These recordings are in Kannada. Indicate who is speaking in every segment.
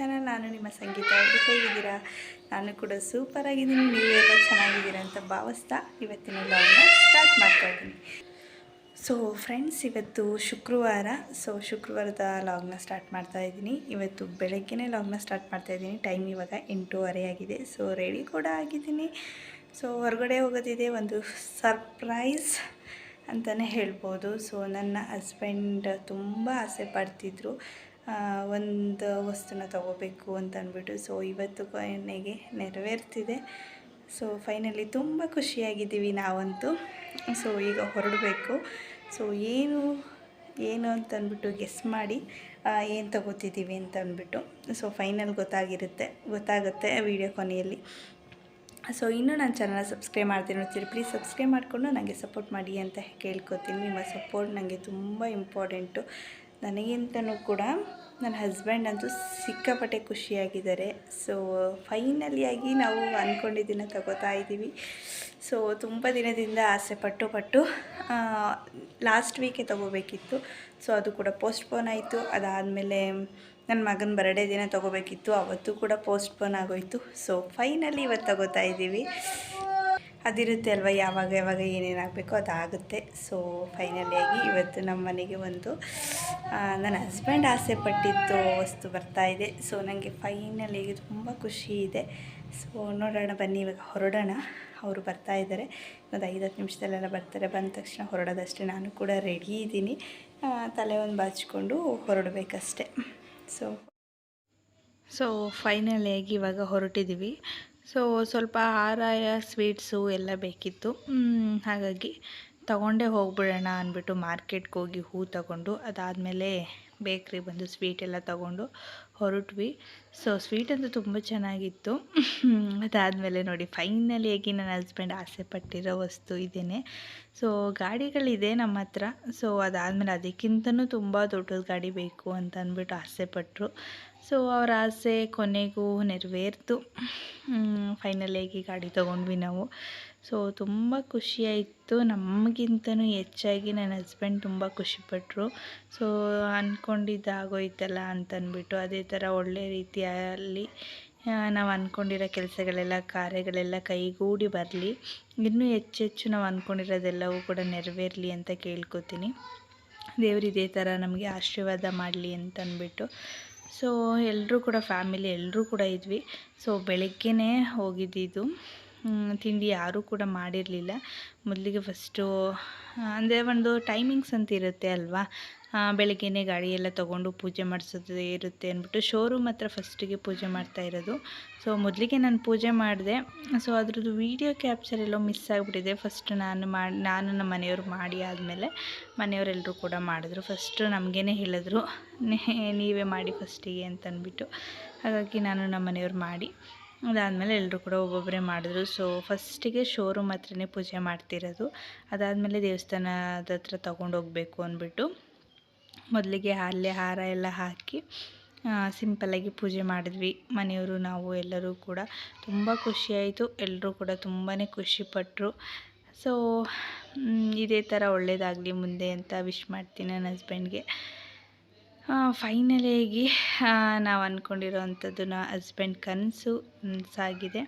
Speaker 1: ಚಾನಲ್ ನಾನು ನಿಮ್ಮ ಸಂಗೀತ ಅವರು ಹೇಗಿದ್ದೀರಾ ನಾನು ಕೂಡ ಸೂಪರ್ ಆಗಿದ್ದೀನಿ. ನೀವೆಲ್ಲ ಚೆನ್ನಾಗಿದ್ದೀರಾ ಅಂತ ಭಾವಿಸ್ತಾ ಇವತ್ತಿನ ಲಾಗ್ನ ಸ್ಟಾರ್ಟ್ ಮಾಡ್ತಾ ಇದ್ದೀನಿ. ಸೊ ಫ್ರೆಂಡ್ಸ್ ಇವತ್ತು ಶುಕ್ರವಾರ. ಸೊ ಶುಕ್ರವಾರದ ಲಾಗ್ನ ಸ್ಟಾರ್ಟ್ ಮಾಡ್ತಾ ಇದ್ದೀನಿ. ಇವತ್ತು ಬೆಳಗ್ಗೆನೇ ಲಾಗ್ನ ಸ್ಟಾರ್ಟ್ ಮಾಡ್ತಾ ಇದ್ದೀನಿ. ಟೈಮ್ ಇವಾಗ ಎಂಟೂವರೆ ಆಗಿದೆ. ಸೊ ರೆಡಿ ಕೂಡ ಆಗಿದ್ದೀನಿ. ಸೊ ಹೊರಗಡೆ ಹೋಗೋದಿದೆ ಒಂದು ಸರ್ಪ್ರೈಸ್ ಅಂತಲೇ ಹೇಳ್ಬೋದು. ಸೊ ನನ್ನ ಹಸ್ಬೆಂಡ್ ತುಂಬ ಆಸೆ ಪಡ್ತಿದ್ರು. ಒಂದು ವಸ್ತುನ ತಗೋಬೇಕು ಅಂತ ಅಂದ್ಬಿಟ್ಟು ಸೊ ಇವತ್ತು ಕೊನೆಗೆ ನೆರವೇರ್ತಿದೆ. ಸೊ ಫೈನಲಿ ತುಂಬ ಖುಷಿಯಾಗಿದ್ದೀವಿ ನಾವಂತೂ. ಸೊ ಈಗ ಹೊರಡಬೇಕು. ಸೊ ಏನು ಏನು ಅಂತ ಅಂದ್ಬಿಟ್ಟು ಗೆಸ್ ಮಾಡಿ ಏನು ತಗೋತಿದ್ದೀವಿ ಅಂತ ಅಂದ್ಬಿಟ್ಟು. ಸೊ ಫೈನಲ್ ಗೊತ್ತಾಗಿರುತ್ತೆ, ಗೊತ್ತಾಗುತ್ತೆ ವಿಡಿಯೋ ಕೊನೆಯಲ್ಲಿ. ಸೊ ಇನ್ನೂ ನನ್ನ ಚಾನಲ್ ಸಬ್ಸ್ಕ್ರೈಬ್ ಮಾಡ್ತೀನಿ ನೋಡ್ತೀರಿ. ಪ್ಲೀಸ್ ಸಬ್ಸ್ಕ್ರೈಬ್ ಮಾಡಿಕೊಂಡು ನನಗೆ ಸಪೋರ್ಟ್ ಮಾಡಿ ಅಂತ ಕೇಳ್ಕೊತೀನಿ. ನಿಮ್ಮ ಸಪೋರ್ಟ್ ನನಗೆ ತುಂಬ ಇಂಪಾರ್ಟೆಂಟು ನನಗಿಂತನೂ ಕೂಡ ನನ್ನ ಹಸ್ಬೆಂಡ್ ಅಂತೂ ಸಿಕ್ಕಾಪಟ್ಟೆ ಖುಷಿಯಾಗಿದ್ದಾರೆ. ಸೊ ಫೈನಲಿಯಾಗಿ ನಾವು ಅಂದ್ಕೊಂಡಿದ್ದನ್ನು ತಗೋತಾ ಇದ್ದೀವಿ. ಸೊ ತುಂಬ ದಿನದಿಂದ ಆಸೆ ಪಟ್ಟು ಪಟ್ಟು ಲಾಸ್ಟ್ ವೀಕೆ ತೊಗೋಬೇಕಿತ್ತು. ಸೊ ಅದು ಕೂಡ ಪೋಸ್ಟ್ಪೋನ್ ಆಯಿತು. ಅದಾದಮೇಲೆ ನನ್ನ ಮಗನ ಬರ್ಡೇ ದಿನ ತೊಗೋಬೇಕಿತ್ತು. ಅವತ್ತು ಕೂಡ ಪೋಸ್ಟ್ಪೋನ್ ಆಗೋಯಿತು. ಸೊ ಫೈನಲಿ ಇವತ್ತು ತಗೋತಾ ಇದ್ದೀವಿ. ಅದಿರುತ್ತೆ ಅಲ್ವಾ? ಯಾವಾಗ ಯಾವಾಗ ಏನೇನಾಗಬೇಕೋ ಅದಾಗುತ್ತೆ. ಸೊ ಫೈನಲಿಯಾಗಿ ಇವತ್ತು ನಮ್ಮ ಮನೆಗೆ ಒಂದು ನನ್ನ ಹಸ್ಬೆಂಡ್ ಆಸೆ ಪಟ್ಟಿದ್ದು ವಸ್ತು ಬರ್ತಾಯಿದೆ ಸೊ ನನಗೆ ಫೈನಲಿಯಾಗಿ ತುಂಬ ಖುಷಿ ಇದೆ. ಸೊ ನೋಡೋಣ ಬನ್ನಿ, ಇವಾಗ ಹೊರಡೋಣ. ಅವರು ಬರ್ತಾ ಇದ್ದಾರೆ. ಒಂದು ಐದು ಹತ್ತು ನಿಮಿಷದಲ್ಲೆಲ್ಲ ಬರ್ತಾರೆ. ಬಂದ ತಕ್ಷಣ ಹೊರಡೋದಷ್ಟೇ ನಾನು ಕೂಡ ರೆಡಿ ಇದ್ದೀನಿ. ತಲೆ ಒಂದು ಬಾಚಿಕೊಂಡು ಹೊರಡಬೇಕಷ್ಟೆ. ಸೊ ಸೊ ಫೈನಲಿಯಾಗಿ ಇವಾಗ ಹೊರಟಿದ್ದೀವಿ ಸೊ ಸ್ವಲ್ಪ ಹಾರಾಯ ಸ್ವೀಟ್ಸು ಎಲ್ಲ ಬೇಕಿತ್ತು. ಹಾಗಾಗಿ ತಗೊಂಡೇ ಹೋಗ್ಬಿಡೋಣ ಅಂದ್ಬಿಟ್ಟು ಮಾರ್ಕೆಟ್ಗೆ ಹೋಗಿ ಹೂ ತಗೊಂಡು, ಅದಾದಮೇಲೆ ಬೇಕ್ರಿ ಬಂದು ಸ್ವೀಟ್ ಎಲ್ಲ ತಗೊಂಡು ಹೊರಟ್ವಿ. ಸೊ ಸ್ವೀಟ್ ಅಂತೂ ತುಂಬ ಚೆನ್ನಾಗಿತ್ತು. ಅದಾದಮೇಲೆ ನೋಡಿ ಫೈನಲಿಯಾಗಿ ನನ್ನ ಹಸ್ಬೆಂಡ್ ಆಸೆ ಪಟ್ಟಿರೋ ವಸ್ತು ಇದೇನೆ. ಸೊ ಗಾಡಿಗಳಿದೆ ನಮ್ಮ ಹತ್ರ. ಸೊ ಅದಾದಮೇಲೆ ಅದಕ್ಕಿಂತನೂ ತುಂಬ ದೊಡ್ಡದು ಗಾಡಿ ಬೇಕು ಅಂತ ಅಂದ್ಬಿಟ್ಟು ಆಸೆ ಪಟ್ಟರು ಸೊ ಅವ್ರ ಆಸೆ ಕೊನೆಗೂ ನೆರವೇರ್ತು ಫೈನಲಿಯಾಗಿ ಗಾಡಿ ತೊಗೊಂಡ್ವಿ ನಾವು. ಸೊ ತುಂಬ ಖುಷಿಯಾಯಿತು. ನಮಗಿಂತನೂ ಹೆಚ್ಚಾಗಿ ನನ್ನ ಹಸ್ಬೆಂಡ್ ತುಂಬ ಖುಷಿಪಟ್ಟರು ಸೊ ಅಂದ್ಕೊಂಡಿದ್ದಾಗೋಯ್ತಲ್ಲ ಅಂತಂದ್ಬಿಟ್ಟು ಅದೇ ಥರ ಒಳ್ಳೆ ರೀತಿಯಲ್ಲಿ ನಾವು ಅಂದ್ಕೊಂಡಿರೋ ಕೆಲಸಗಳೆಲ್ಲ, ಕಾರ್ಯಗಳೆಲ್ಲ ಕೈಗೂಡಿ ಬರಲಿ. ಇನ್ನೂ ಹೆಚ್ಚೆಚ್ಚು ನಾವು ಅಂದ್ಕೊಂಡಿರೋದೆಲ್ಲವೂ ಕೂಡ ನೆರವೇರಲಿ ಅಂತ ಕೇಳ್ಕೊತೀನಿ. ದೇವರು ಇದೇ ಥರ ನಮಗೆ ಆಶೀರ್ವಾದ ಮಾಡಲಿ ಅಂತ ಅಂದ್ಬಿಟ್ಟು ಸೊ ಎಲ್ಲರೂ ಕೂಡ ಫ್ಯಾಮಿಲಿ ಎಲ್ಲರೂ ಕೂಡ ಇದ್ವಿ. ಸೊ ಬೆಳಗ್ಗೆನೇ ಹೋಗಿದ್ದಿದ್ದು ತಿಂಡಿ ಯಾರೂ ಕೂಡ ಮಾಡಿರಲಿಲ್ಲ. ಮೊದಲಿಗೆ ಫಸ್ಟು ಅಂದರೆ ಒಂದು ಟೈಮಿಂಗ್ಸ್ ಅಂತ ಇರುತ್ತೆ ಅಲ್ವಾ? ಬೆಳಗ್ಗೆನೇ ಗಾಡಿ ಎಲ್ಲ ತೊಗೊಂಡು ಪೂಜೆ ಮಾಡಿಸೋದು ಇರುತ್ತೆ ಅಂದ್ಬಿಟ್ಟು ಶೋರೂಮ್ ಹತ್ರ ಫಸ್ಟಿಗೆ ಪೂಜೆ ಮಾಡ್ತಾ ಇರೋದು. ಸೊ ಮೊದಲಿಗೆ ನಾನು ಪೂಜೆ ಮಾಡಿದೆ. ಸೊ ಅದ್ರದ್ದು ವೀಡಿಯೋ ಕ್ಯಾಪ್ಚರ್ ಎಲ್ಲೋ ಮಿಸ್ ಆಗಿಬಿಟ್ಟಿದೆ. ಫಸ್ಟ್ ನಾನು ಮಾಡಿ ನಾನು ನಮ್ಮ ಮನೆಯವ್ರು ಮಾಡಿ ಆದಮೇಲೆ ಮನೆಯವರೆಲ್ಲರೂ ಕೂಡ ಮಾಡಿದ್ರು. ಫಸ್ಟು ನಮಗೇನೆ ಹೇಳಿದ್ರು "ನೀ- ನೀವೇ ಮಾಡಿ ಫಸ್ಟಿಗೆ ಅಂತಂದ್ಬಿಟ್ಟು ಹಾಗಾಗಿ ನಾನು ನಮ್ಮ ಮನೆಯವ್ರು ಮಾಡಿ. ಅದಾದಮೇಲೆ ಎಲ್ಲರೂ ಕೂಡ ಒಬ್ಬೊಬ್ಬರೇ ಮಾಡಿದ್ರು. ಸೊ ಫಸ್ಟಿಗೆ ಶೋರೂಮ್ ಹತ್ರನೇ ಪೂಜೆ ಮಾಡ್ತಿರೋದು. ಅದಾದಮೇಲೆ ದೇವಸ್ಥಾನದ ಹತ್ರ ತೊಗೊಂಡೋಗ್ಬೇಕು ಅಂದ್ಬಿಟ್ಟು ಮೊದಲಿಗೆ ಅಲ್ಲೇ ಹಾರ ಎಲ್ಲ ಹಾಕಿ ಸಿಂಪಲ್ಲಾಗಿ ಪೂಜೆ ಮಾಡಿದ್ವಿ. ಮನೆಯವರು, ನಾವು ಎಲ್ಲರೂ ಕೂಡ. ತುಂಬ ಖುಷಿಯಾಯಿತು ಎಲ್ಲರೂ ಕೂಡ ತುಂಬಾ ಖುಷಿಪಟ್ಟರು ಸೊ ಇದೇ ಥರ ಒಳ್ಳೆಯದಾಗಲಿ ಮುಂದೆ ಅಂತ ವಿಶ್ ಮಾಡ್ತೀನಿ ನನ್ನ ಹಸ್ಬೆಂಡ್ಗೆ ಫೈನಲಿಯಾಗಿ ನಾವು ಅಂದ್ಕೊಂಡಿರೋ ಅಂಥದ್ದು ನಾ ಹಸ್ಬೆಂಡ್ ಕನಸು ನನಸಾಗಿದೆ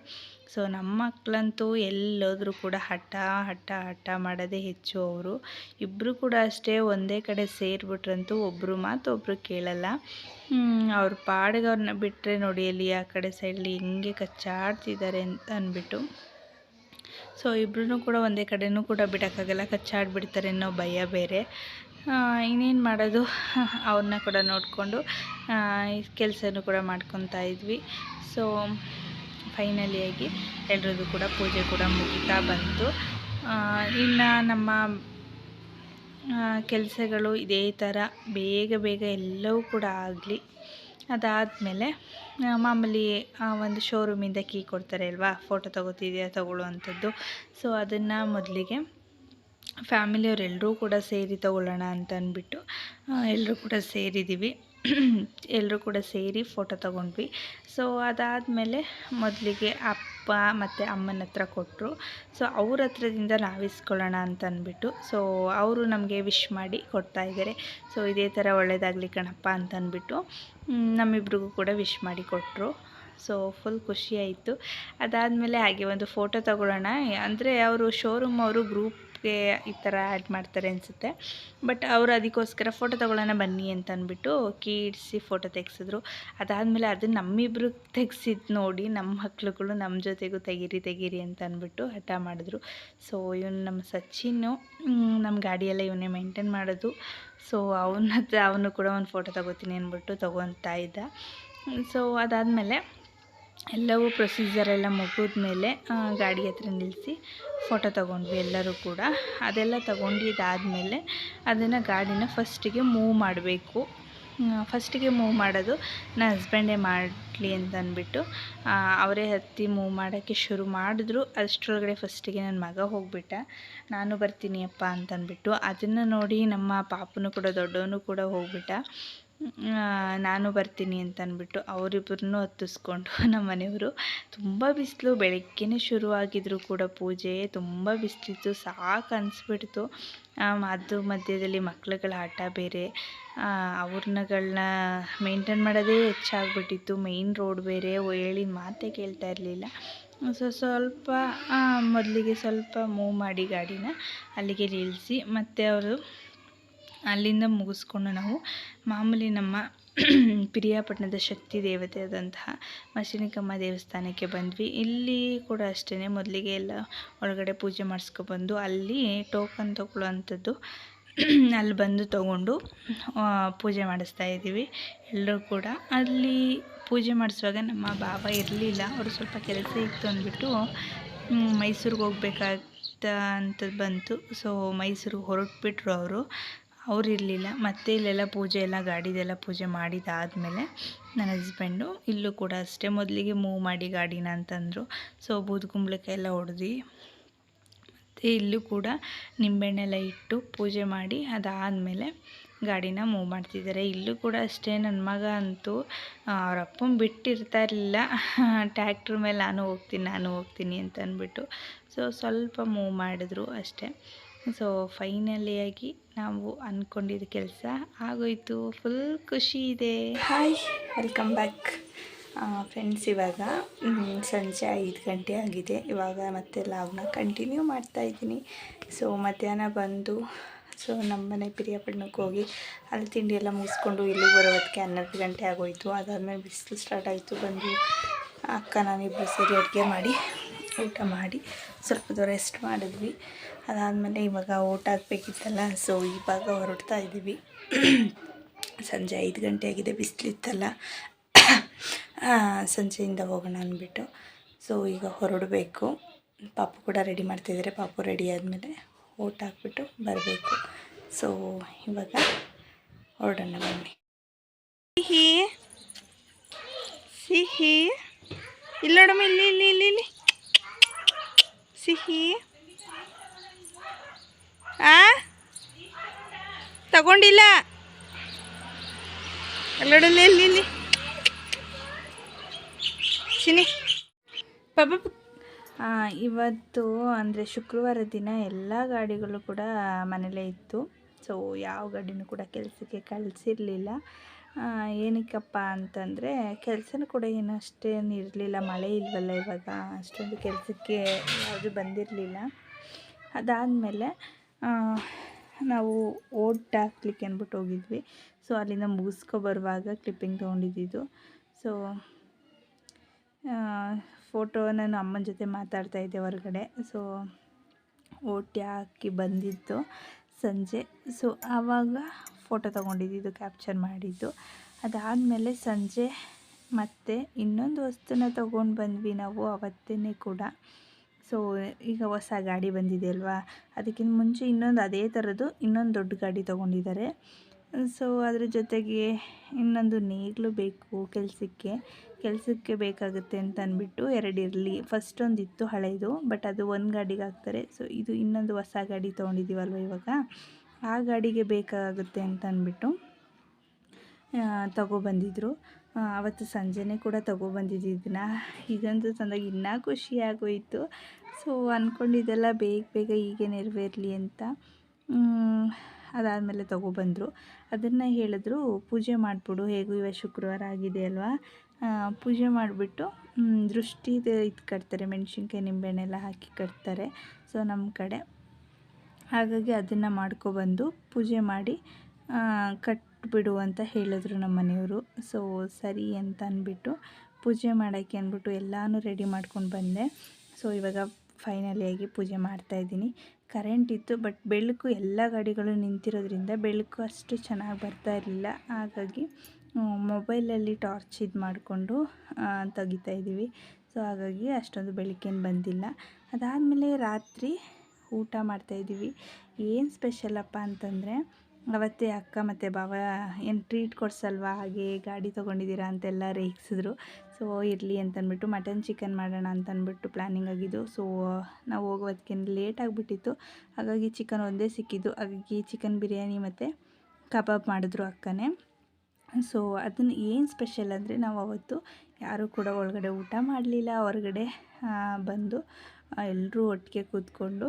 Speaker 1: ಸೊ ನಮ್ಮ ಮಕ್ಕಳಂತೂ ಎಲ್ಲೋದ್ರೂ ಕೂಡ ಹಠ ಹಠ ಹಠ ಮಾಡೋದೇ ಹೆಚ್ಚು ಅವರು. ಇಬ್ಬರು ಕೂಡ ಅಷ್ಟೇ ಒಂದೇ ಕಡೆ ಸೇರಿಬಿಟ್ರಂತೂ ಒಬ್ಬರು ಮಾತು ಒಬ್ಬರು ಕೇಳಲ್ಲ. ಅವ್ರ ಪಾಡಿಗೆ ಅವ್ರನ್ನ ಬಿಟ್ಟರೆ ನೋಡಿ ಅಲ್ಲಿ ಆ ಕಡೆ ಸೈಡಲ್ಲಿ ಹೆಂಗೆ ಕಚ್ಚಾಡ್ತಿದ್ದಾರೆ ಅಂತ ಅಂದ್ಬಿಟ್ಟು ಸೊ ಇಬ್ಬರೂ ಕೂಡ ಒಂದೇ ಕಡೆನೂ ಕೂಡ ಬಿಡೋಕ್ಕಾಗಲ್ಲ. ಕಚ್ಚಾಡ್ಬಿಡ್ತಾರೆ ಅನ್ನೋ ಭಯ ಬೇರೆ. ಇನ್ನೇನು ಮಾಡೋದು? ಅವ್ರನ್ನ ಕೂಡ ನೋಡಿಕೊಂಡು ಕೆಲಸನೂ ಕೂಡ ಮಾಡ್ಕೊತಾ ಇದ್ವಿ. ಸೊ ಫೈನಲಿಯಾಗಿ ಎಲ್ರದ್ದು ಕೂಡ ಪೂಜೆ ಕೂಡ ಮುಗಿತಾ ಬಂತು. ಇನ್ನು ನಮ್ಮ ಕೆಲಸಗಳು ಇದೇ ಥರ ಬೇಗ ಬೇಗ ಎಲ್ಲವೂ ಕೂಡ ಆಗಲಿ. ಅದಾದಮೇಲೆ ಮಾಮೂಲಿ ಆ, ಒಂದು ಶೋರೂಮಿಂದ ಕೀ ಕೊಡ್ತಾರೆ ಅಲ್ವಾ? ಫೋಟೋ ತೊಗೋತಿದ್ಯಾ ತಗೊಳ್ಳೋ ಅಂಥದ್ದು. ಸೊ ಅದನ್ನು ಮೊದಲಿಗೆ ಫ್ಯಾಮಿಲಿಯವರೆಲ್ಲರೂ ಕೂಡ ಸೇರಿ ತೊಗೊಳ್ಳೋಣ ಅಂತ ಅಂದ್ಬಿಟ್ಟು ಎಲ್ಲರೂ ಕೂಡ ಸೇರಿದ್ದೀವಿ ಎಲ್ಲರೂ ಕೂಡ ಸೇರಿ ಫೋಟೋ ತಗೊಂಡ್ವಿ. ಸೊ ಅದಾದಮೇಲೆ ಮೊದಲಿಗೆ ಅಪ್ಪ ಅಪ್ಪ ಮತ್ತು ಅಮ್ಮನ ಹತ್ರ ಕೊಟ್ಟರು ಸೊ ಅವ್ರ ಹತ್ರದಿಂದ ನಾವು ಇಸ್ಕೊಳ್ಳೋಣ ಅಂತ ಅಂದ್ಬಿಟ್ಟು ಸೊ ಅವರು ನಮಗೆ ವಿಶ್ ಮಾಡಿ ಕೊಡ್ತಾ ಇದ್ದಾರೆ ಸೊ ಇದೇ ಥರ ಒಳ್ಳೇದಾಗಲಿ ಕಣಪ್ಪ ಅಂತ ಅಂದ್ಬಿಟ್ಟು ಮ್, ನಮ್ಮಿಬ್ರಿಗೂ ಕೂಡ ವಿಶ್ ಮಾಡಿ ಕೊಟ್ಟರು ಸೊ ಫುಲ್ ಖುಷಿ ಆಯಿತು. ಅದಾದಮೇಲೆ ಹಾಗೆ ಒಂದು ಫೋಟೋ ತಗೊಳ್ಳೋಣ. ಅಂದರೆ ಅವರು ಶೋರೂಮ್ ಅವರು ಗ್ರೂಪ್ಗೆ ಈ ಥರ ಆ್ಯಡ್ ಮಾಡ್ತಾರೆ ಅನಿಸುತ್ತೆ. ಬಟ್ ಅವರು ಅದಕ್ಕೋಸ್ಕರ ಫೋಟೋ ತೊಗೊಳ್ಳೋಣ ಬನ್ನಿ ಅಂತ ಅಂದ್ಬಿಟ್ಟು ಕೀ ಇಡಿಸಿ ಫೋಟೋ ತೆಗೆಸಿದ್ರು. ಅದಾದಮೇಲೆ ಅದನ್ನು ನಮ್ಮಿಬ್ರು ತೆಗ್ಸಿದ್ದು ನೋಡಿ ನಮ್ಮ ಮಕ್ಳುಗಳು ನಮ್ಮ ಜೊತೆಗೂ ತೆಗೀರಿ ತೆಗೀರಿ ಅಂತ ಅಂದ್ಬಿಟ್ಟು ಹಠ ಮಾಡಿದ್ರು. ಸೊ ಇವನು ನಮ್ಮ ಸಚಿನ್ನು ನಮ್ಮ ಗಾಡಿಯೆಲ್ಲ ಇವನೇ ಮೇಂಟೈನ್ ಮಾಡೋದು. ಸೊ ಅವನ ಅವನು ಕೂಡ ಒಂದು ಫೋಟೋ ತಗೋತೀನಿ ಅಂದ್ಬಿಟ್ಟು ತೊಗೊತಾ ಇದ್ದ. ಸೊ ಅದಾದಮೇಲೆ ಎಲ್ಲವೂ ಪ್ರೊಸೀಜರ್ ಎಲ್ಲ ಮುಗಿದ್ಮೇಲೆ ಗಾಡಿ ಹತ್ರ ನಿಲ್ಲಿಸಿ ಫೋಟೋ ತಗೊಂಡ್ವಿ ಎಲ್ಲರೂ ಕೂಡ. ಅದೆಲ್ಲ ತಗೊಂಡಿದ್ದಾದಮೇಲೆ ಅದನ್ನು ಗಾಡಿನ ಫಸ್ಟಿಗೆ ಮೂವ್ ಮಾಡಬೇಕು. ಫಸ್ಟಿಗೆ ಮೂವ್ ಮಾಡೋದು ನನ್ನ ಹಸ್ಬೆಂಡೇ ಮಾಡಲಿ ಅಂತ ಅಂದ್ಬಿಟ್ಟು ಅವರೇ ಹತ್ತಿ ಮೂವ್ ಮಾಡೋಕ್ಕೆ ಶುರು ಮಾಡಿದ್ರು. ಅಷ್ಟರೊಳಗಡೆ ಫಸ್ಟಿಗೆ ನನ್ನ ಮಗ ಹೋಗಿಬಿಟ್ಟ. ನಾನು ಬರ್ತೀನಿ ಅಪ್ಪ ಅಂತಂದ್ಬಿಟ್ಟು ಅದನ್ನು ನೋಡಿ ನಮ್ಮ ಪಾಪನೂ ಕೂಡ ದೊಡ್ಡವನು ಕೂಡ ಹೋಗ್ಬಿಟ್ಟ. ನಾನು ಬರ್ತೀನಿ ಅಂತ ಅಂದ್ಬಿಟ್ಟು ಅವರಿಬ್ರನ್ನೂ ಹತ್ತಿಸ್ಕೊಂಡು ನಮ್ಮ ಮನೆಯವರು ತುಂಬ ಬಿಸಿಲು, ಬೆಳಗ್ಗೆನೇ ಶುರುವಾಗಿದ್ರು ಕೂಡ ಪೂಜೆ ತುಂಬ ಬಿಸಿಲಿತ್ತು, ಸಾಕು ಅನಿಸ್ಬಿಡ್ತು. ಅದು ಮಧ್ಯದಲ್ಲಿ ಮಕ್ಳುಗಳ ಆಟ ಬೇರೆ. ಅವ್ರನ್ನಗಳನ್ನ ಮೇಂಟೈನ್ ಮಾಡೋದೇ ಹೆಚ್ಚಾಗ್ಬಿಟ್ಟಿತ್ತು ಮೇಯ್ನ್ ರೋಡ್ ಬೇರೆ ಹೇಳಿದ ಮಾತೇ ಕೇಳ್ತಾ ಇರಲಿಲ್ಲ. ಸೊ, ಸ್ವಲ್ಪ ಮೊದಲಿಗೆ ಸ್ವಲ್ಪ ಮೂವ್ ಮಾಡಿ ಗಾಡಿನ ಅಲ್ಲಿಗೆ ನಿಲ್ಲಿಸಿ ಮತ್ತು ಅವರು ಅಲ್ಲಿಂದ ಮುಗಿಸ್ಕೊಂಡು ನಾವು ಮಾಮೂಲಿ ನಮ್ಮ ಪಿರಿಯಾಪಟ್ಟಣದ ಶಕ್ತಿ ದೇವತೆ ಆದಂತಹ ಮಶಿನಿಕಮ್ಮ ದೇವಸ್ಥಾನಕ್ಕೆ ಬಂದ್ವಿ. ಇಲ್ಲಿ ಕೂಡ ಅಷ್ಟೇ ಮೊದಲಿಗೆ ಎಲ್ಲ ಒಳಗಡೆ ಪೂಜೆ ಮಾಡಿಸ್ಕೊಬಂದು ಅಲ್ಲಿ ಟೋಕನ್ ತೊಗೊಳ್ಳೋವಂಥದ್ದು ಅಲ್ಲಿ ಬಂದು ತಗೊಂಡು ಪೂಜೆ ಮಾಡಿಸ್ತಾ ಇದ್ದೀವಿ. ಎಲ್ಲರೂ ಕೂಡ ಅಲ್ಲಿ ಪೂಜೆ ಮಾಡಿಸುವಾಗ ನಮ್ಮ ಬಾಬಾ ಇರಲಿಲ್ಲ. ಅವರು ಸ್ವಲ್ಪ ಕೆಲಸ ಇತ್ತು ಅಂದ್ಬಿಟ್ಟು ಮೈಸೂರಿಗೆ ಹೋಗ್ಬೇಕಾಗ್ತ ಅಂತದ್ದು ಬಂತು. ಸೊ ಮೈಸೂರಿಗೆ ಹೊರಟ್ಬಿಟ್ರು ಅವರು. ಅವ್ರು ಇರಲಿಲ್ಲ. ಮತ್ತೆ ಇಲ್ಲೆಲ್ಲ ಪೂಜೆ ಎಲ್ಲ ಗಾಡಿದೆಲ್ಲ ಪೂಜೆ ಮಾಡಿದಾದಮೇಲೆ ನನ್ನ ಹಸ್ಬೆಂಡು ಇಲ್ಲೂ ಕೂಡ ಅಷ್ಟೇ. ಮೊದಲಿಗೆ ಮೂವ್ ಮಾಡಿ ಗಾಡಿನ ಅಂತಂದರು. ಸೊ ಬೂದು ಕುಂಬಳಕಾಯಿ ಎಲ್ಲ ಹೊಡೆದ್ವಿ ಮತ್ತು ಇಲ್ಲೂ ಕೂಡ ನಿಂಬೆಹಣ್ಣೆಲ್ಲ ಇಟ್ಟು ಪೂಜೆ ಮಾಡಿ ಅದಾದಮೇಲೆ ಗಾಡಿನ ಮೂವ್ ಮಾಡ್ತಿದ್ದಾರೆ. ಇಲ್ಲೂ ಕೂಡ ಅಷ್ಟೇ ನನ್ನ ಮಗ ಅಂತೂ ಅವ್ರ ಅಪ್ಪನ ಬಿಟ್ಟಿರ್ತಾ ಇರಲಿಲ್ಲ. ಟ್ಯಾಕ್ಟ್ರ್ ಮೇಲೆ ನಾನು ಹೋಗ್ತೀನಿ ನಾನು ಹೋಗ್ತೀನಿ ಅಂತ ಅಂದ್ಬಿಟ್ಟು. ಸೊ ಸ್ವಲ್ಪ ಮೂವ್ ಮಾಡಿದ್ರು ಅಷ್ಟೇ. ಸೊ ಫೈನಲಿಯಾಗಿ ನಾವು ಅಂದ್ಕೊಂಡಿದ್ದ ಕೆಲಸ. ಆಗೋಯ್ತು. ಫುಲ್ ಖುಷಿ ಇದೆ. ಹಾಯ್ ವೆಲ್ಕಮ್ ಬ್ಯಾಕ್ ಫ್ರೆಂಡ್ಸ್ ಇವಾಗ ಸಂಜೆ ಐದು ಗಂಟೆ ಆಗಿದೆ. ಇವಾಗ ಮತ್ತೆ ಲಾಗ್ನ ಕಂಟಿನ್ಯೂ ಮಾಡ್ತಾ ಇದ್ದೀನಿ. ಸೊ ಮಧ್ಯಾಹ್ನ ಬಂದು ಸೊ ನಮ್ಮ ಮನೆ ಪಿರಿಯಾಪಟ್ಟಣಕ್ಕೆ ಹೋಗಿ, ಅಲ್ಲಿ ತಿಂಡಿ ಎಲ್ಲ ಮುಗಿಸ್ಕೊಂಡು ಇಲ್ಲಿ ಬರೋದಕ್ಕೆ ಹನ್ನೆರಡು ಗಂಟೆ ಆಗೋಯಿತು. ಅದಾದಮೇಲೆ ಬಿಸಿಲು ಸ್ಟಾರ್ಟ್ ಆಯಿತು. ಬಂದು ಅಕ್ಕ ನಾನಿಬ್ಬರು ಸೇರಿ ಅಡುಗೆ ಮಾಡಿ, ಊಟ ಮಾಡಿ, ಸ್ವಲ್ಪ ರೆಸ್ಟ್ ಮಾಡಿದ್ವಿ. ಅದಾದಮೇಲೆ ಇವಾಗ ಊಟ ಹಾಕ್ಬೇಕಿತ್ತಲ್ಲ ಸೊ ಇವಾಗ ಹೊರಡ್ತಾ ಇದ್ದೀವಿ ಸಂಜೆ ಐದು ಗಂಟೆ ಆಗಿದೆ, ಬಿಸಿಲಿತ್ತಲ್ಲ. ಸಂಜೆಯಿಂದ ಹೋಗೋಣ ಅಂದ್ಬಿಟ್ಟು. ಸೊ ಈಗ ಹೊರಡಬೇಕು. ಪಾಪು ಕೂಡ ರೆಡಿ ಮಾಡ್ತಿದ್ದಾರೆ ಪಾಪು ರೆಡಿ ಆದಮೇಲೆ ಊಟ ಹಾಕ್ಬಿಟ್ಟು ಬರಬೇಕು. ಸೊ ಇವಾಗ ಹೊರಡೋಣ ಬನ್ನಿ. ಸಿಹಿ. ಸಿಹಿ. ಇಲ್ಲ ನೋಡಮ್ಮ, ಇಲ್ಲಿ ಇಲ್ಲಿ ಇಲ್ಲಿ ಇಲ್ಲಿ. ಸಿಹಿ ಆ ತಗೊಂಡಿಲ್ಲ. ಅಲ್ಲೋಡಲ್ಲ ಇಲ್ಲಿ ಚಿನಿ ಪಾಪ ಇವತ್ತು ಅಂದರೆ ಶುಕ್ರವಾರ ದಿನ ಎಲ್ಲ ಗಾಡಿಗಳು ಕೂಡ ಮನೇಲೇ ಇತ್ತು. ಸೊ ಯಾವ ಗಾಡಿನೂ ಕೂಡ ಕೆಲಸಕ್ಕೆ ಕಳಿಸಿರಲಿಲ್ಲ. ಏನಕ್ಕಪ್ಪ ಅಂತಂದರೆ ಕೆಲಸನೂ ಕೂಡ ಏನು ಅಷ್ಟೇನು ಇರಲಿಲ್ಲ. ಮಳೆ ಇಲ್ವಲ್ಲ ಇವಾಗ, ಅಷ್ಟೊಂದು ಕೆಲಸಕ್ಕೆ ಯಾವುದು ಬಂದಿರಲಿಲ್ಲ. ಅದಾದಮೇಲೆ ನಾವು ಓಟ್ ಹಾಕ್ಲಿಕ್ಕೆ ಅಂದ್ಬಿಟ್ಟು ಹೋಗಿದ್ವಿ. ಸೊ ಅಲ್ಲಿಂದ ಮುಗಿಸ್ಕೊ ಬರುವಾಗ ಕ್ಲಿಪ್ಪಿಂಗ್ ತೊಗೊಂಡಿದ್ದು ಸೊ ಫೋಟೋ ನಾನು ಅಮ್ಮನ ಜೊತೆ ಮಾತಾಡ್ತಾ ಇದ್ದೆ ಹೊರಗಡೆ. ಸೊ ಓಟ್ ಹಾಕಿ ಬಂದಿದ್ದು ಸಂಜೆ. ಸೊ ಆವಾಗ ಫೋಟೋ ತೊಗೊಂಡಿದ್ದು ಕ್ಯಾಪ್ಚರ್ ಮಾಡಿದ್ದು. ಅದಾದಮೇಲೆ ಸಂಜೆ ಮತ್ತೆ ಇನ್ನೊಂದು ವಸ್ತುನ ತೊಗೊಂಡು ಬಂದ್ವಿ ನಾವು ಅವತ್ತೇ ಕೂಡ. ಸೊ ಈಗ ಹೊಸ ಗಾಡಿ ಬಂದಿದೆ ಅಲ್ವಾ? ಅದಕ್ಕಿಂತ ಮುಂಚೆ ಇನ್ನೊಂದು ಅದೇ ಥರದ್ದು ಇನ್ನೊಂದು ದೊಡ್ಡ ಗಾಡಿ ತೊಗೊಂಡಿದ್ದಾರೆ. ಸೊ ಅದ್ರ ಜೊತೆಗೆ ಇನ್ನೊಂದು ನೇಗ್ಲು ಬೇಕು ಕೆಲಸಕ್ಕೆ. ಕೆಲಸಕ್ಕೆ ಬೇಕಾಗುತ್ತೆ ಅಂತ ಅಂದ್ಬಿಟ್ಟು ಎರಡು ಇರಲಿ. ಫಸ್ಟ್ ಒಂದು ಇತ್ತು ಹಳೆಯದು ಬಟ್ ಅದು ಒಂದು ಗಾಡಿಗೆ ಹಾಕ್ತಾರೆ. ಸೊ ಇದು ಇನ್ನೊಂದು ಹೊಸ ಗಾಡಿ ತೊಗೊಂಡಿದ್ದೀವಲ್ವ ಇವಾಗ? ಆ ಗಾಡಿಗೆ ಬೇಕಾಗುತ್ತೆ ಅಂತ ಅಂದ್ಬಿಟ್ಟು ತಗೊಬಂದಿದ್ರು ಅವತ್ತು ಸಂಜೆನೇ ಕೂಡ ತೊಗೊಬಂದಿದ್ದು ಇದನ್ನ ಇದಂತೂ ತಂದಾಗ ಇನ್ನೂ ಖುಷಿ ಆಗೋಯಿತು. ಸೊ ಅಂದ್ಕೊಂಡಿದ್ದೆಲ್ಲ ಬೇಗ ಬೇಗ ಹೀಗೆ ನೆರವೇರಲಿ ಅಂತ ಅದಾದಮೇಲೆ ತೊಗೊಬಂದರು ಅದನ್ನು ಹೇಳಿದ್ರು ಪೂಜೆ ಮಾಡಿಬಿಡು ಹೇಗೂ ಇವ ಶುಕ್ರವಾರ ಆಗಿದೆ ಅಲ್ವಾ? ಪೂಜೆ ಮಾಡಿಬಿಟ್ಟು ದೃಷ್ಟಿದು ಇದು ಕಟ್ತಾರೆ ಮೆಣಸಿನ್ಕಾಯಿ ನಿಂಬೆಹಣ್ಣೆಲ್ಲ ಹಾಕಿ ಕಟ್ತಾರೆ. ಸೊ ನಮ್ಮ ಕಡೆ ಹಾಗಾಗಿ ಅದನ್ನು ಮಾಡ್ಕೊಬಂದು ಪೂಜೆ ಮಾಡಿ ಆ, ಕಟ್ಬಿಡು ಅಂತ ಹೇಳಿದ್ರು ನಮ್ಮ ಮನೆಯವರು. ಸೊ ಸರಿ ಅಂತ ಅಂದ್ಬಿಟ್ಟು ಪೂಜೆ ಮಾಡೋಕ್ಕೆ ಅಂದ್ಬಿಟ್ಟು ಎಲ್ಲನೂ ರೆಡಿ ಮಾಡ್ಕೊಂಡು ಬಂದೆ. ಸೊ ಇವಾಗ ಫೈನಲಿಯಾಗಿ ಪೂಜೆ ಮಾಡ್ತಾಯಿದ್ದೀನಿ ಕರೆಂಟ್ ಇತ್ತು ಬಟ್ ಬೆಳಕು ಎಲ್ಲ ಗಾಡಿಗಳು ನಿಂತಿರೋದ್ರಿಂದ ಬೆಳಕು ಅಷ್ಟು ಚೆನ್ನಾಗಿ ಬರ್ತಾ ಇರಲಿಲ್ಲ. ಹಾಗಾಗಿ ಮೊಬೈಲಲ್ಲಿ ಟಾರ್ಚ್ ಇದು ಮಾಡಿಕೊಂಡು ತೆಗಿತಾ ಇದ್ದೀವಿ. ಸೊ ಹಾಗಾಗಿ ಅಷ್ಟೊಂದು ಬೆಳಕೇನು ಬಂದಿಲ್ಲ. ಅದಾದಮೇಲೆ ರಾತ್ರಿ ಊಟ ಮಾಡ್ತಾಯಿದ್ದೀವಿ ಏನು ಸ್ಪೆಷಲಪ್ಪ ಅಂತಂದರೆ ಅವತ್ತೇ ಅಕ್ಕ ಮತ್ತು ಬಾವ ಏನು ಟ್ರೀಟ್ ಕೊಡ್ಸಲ್ವಾ? ಹಾಗೆ ಗಾಡಿ ತೊಗೊಂಡಿದ್ದೀರಾ ಅಂತೆಲ್ಲ ರೇಗಿಸಿದ್ರು. ಸೊ ಇರಲಿ ಅಂತಂದ್ಬಿಟ್ಟು ಮಟನ್ ಚಿಕನ್ ಮಾಡೋಣ ಅಂತಂದ್ಬಿಟ್ಟು ಪ್ಲ್ಯಾನಿಂಗ್ ಆಗಿದ್ದು. ಸೊ ನಾವು ಹೋಗೋದಕ್ಕೆ ಲೇಟ್ ಆಗಿಬಿಟ್ಟಿತ್ತು. ಹಾಗಾಗಿ ಚಿಕನ್ ಒಂದೇ ಸಿಕ್ಕಿದ್ದು. ಹಾಗಾಗಿ ಚಿಕನ್ ಬಿರಿಯಾನಿ ಮತ್ತು ಕಬಾಬ್ ಮಾಡಿದ್ರು ಅಕ್ಕನೇ. ಸೊ ಅದನ್ನು ಏನು ಸ್ಪೆಷಲ್ ಅಂದರೆ ನಾವು ಅವತ್ತು ಯಾರೂ ಕೂಡ ಒಳಗಡೆ ಊಟ ಮಾಡಲಿಲ್ಲ. ಹೊರಗಡೆ ಬಂದು ಎಲ್ಲರೂ ಒಟ್ಟಿಗೆ ಕೂತ್ಕೊಂಡು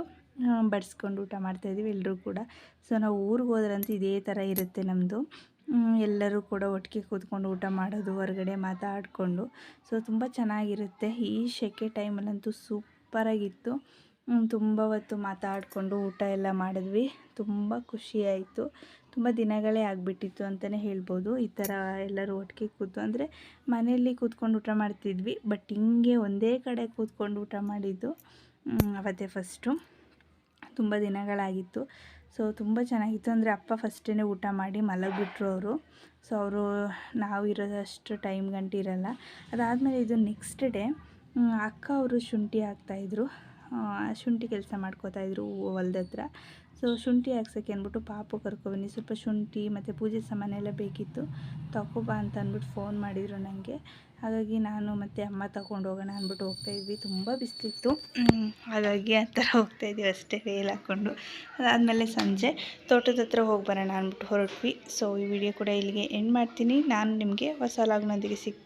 Speaker 1: ಬಡಿಸ್ಕೊಂಡು ಊಟ ಮಾಡ್ತಾಯಿದ್ದೀವಿ ಎಲ್ಲರೂ ಕೂಡ. ಸೊ ನಾವು ಊರಿಗೆ ಹೋದ್ರಂತೂ ಇದೇ ಥರ ಇರುತ್ತೆ ನಮ್ಮದು ಎಲ್ಲರೂ ಕೂಡ ಒಟ್ಟಿಗೆ ಕೂತ್ಕೊಂಡು ಊಟ ಮಾಡೋದು, ಹೊರಗಡೆ ಮಾತಾಡಿಕೊಂಡು. ಸೊ ತುಂಬ ಚೆನ್ನಾಗಿರುತ್ತೆ. ಈ ಸೆಕೆ ಟೈಮಲ್ಲಂತೂ ಸೂಪರಾಗಿತ್ತು. ತುಂಬ ಹೊತ್ತು ಮಾತಾಡಿಕೊಂಡು ಊಟ ಎಲ್ಲ ಮಾಡಿದ್ವಿ. ತುಂಬ ಖುಷಿಯಾಯಿತು ತುಂಬ ದಿನಗಳೇ ಆಗಿಬಿಟ್ಟಿತ್ತು ಅಂತಲೇ ಹೇಳ್ಬೋದು. ಈ ಥರ ಎಲ್ಲರೂ ಒಟ್ಟಿಗೆ ಕೂತು, ಅಂದರೆ ಮನೆಯಲ್ಲಿ ಕೂತ್ಕೊಂಡು ಊಟ ಮಾಡ್ತಿದ್ವಿ. ಬಟ್ ಹಿಂಗೆ ಒಂದೇ ಕಡೆ ಕೂತ್ಕೊಂಡು ಊಟ ಮಾಡಿದ್ದು ಅವತ್ತೇ ಫಸ್ಟು ತುಂಬ ದಿನಗಳಾಗಿತ್ತು. ಸೊ, ತುಂಬ ಚೆನ್ನಾಗಿತ್ತು. ಅಂದರೆ ಅಪ್ಪ ಫಸ್ಟೇ ಊಟ ಮಾಡಿ ಮಲಗಿಬಿಟ್ರು ಅವರು. ಸೊ, ಅವರು ನಾವು ಇರೋದಷ್ಟು ಟೈಮ್ ಗಂಟೆ ಇರಲ್ಲ. ಅದಾದಮೇಲೆ ಇದು ನೆಕ್ಸ್ಟ್ ಡೇ ಅಕ್ಕ ಅವರು ಶುಂಠಿ ಹಾಕ್ತಾಯಿದ್ರು ಶುಂಠಿ ಕೆಲಸ ಮಾಡ್ಕೋತಾಯಿದ್ರು ಹೊಲ್ದ ಹತ್ರ. ಸೊ ಶುಂಠಿ ಹಾಕ್ಸೋಕ್ಕೆ ಅಂದ್ಬಿಟ್ಟು ಪಾಪು ಕರ್ಕೊಬನ್ನಿ. ಸ್ವಲ್ಪ ಶುಂಠಿ ಮತ್ತು ಪೂಜೆ ಸಾಮಾನೆಲ್ಲ ಬೇಕಿತ್ತು. ತಗೊಬಾ ಅಂತ ಅಂದ್ಬಿಟ್ಟು ಫೋನ್ ಮಾಡಿದರು ನನಗೆ ಹಾಗಾಗಿ ನಾನು ಮತ್ತು ಅಮ್ಮ ತಗೊಂಡು ಹೋಗೋಣ ಅಂದ್ಬಿಟ್ಟು ಹೋಗ್ತಾಯಿದ್ವಿ ತುಂಬ ಬಿಸಿಲಿತ್ತು. ಹಾಗಾಗಿ ಆ ಥರ ಹೋಗ್ತಾಯಿದ್ವಿ ಅಷ್ಟೇ ವೇಲ್ ಹಾಕ್ಕೊಂಡು. ಅದಾದಮೇಲೆ ಸಂಜೆ ತೋಟದ ಹತ್ರ ಹೋಗಿ ಬರೋಣ ಅಂದ್ಬಿಟ್ಟು ಹೊರಟ್ವಿ. ಸೊ ಈ ವಿಡಿಯೋ ಕೂಡ ಇಲ್ಲಿಗೆ ಎಂಡ್ ಮಾಡ್ತೀನಿ. ನಾನು ನಿಮಗೆ ಹೊಸ ಲಾಗ್ನೊಂದಿಗೆ ಸಿಗ್ತೀನಿ.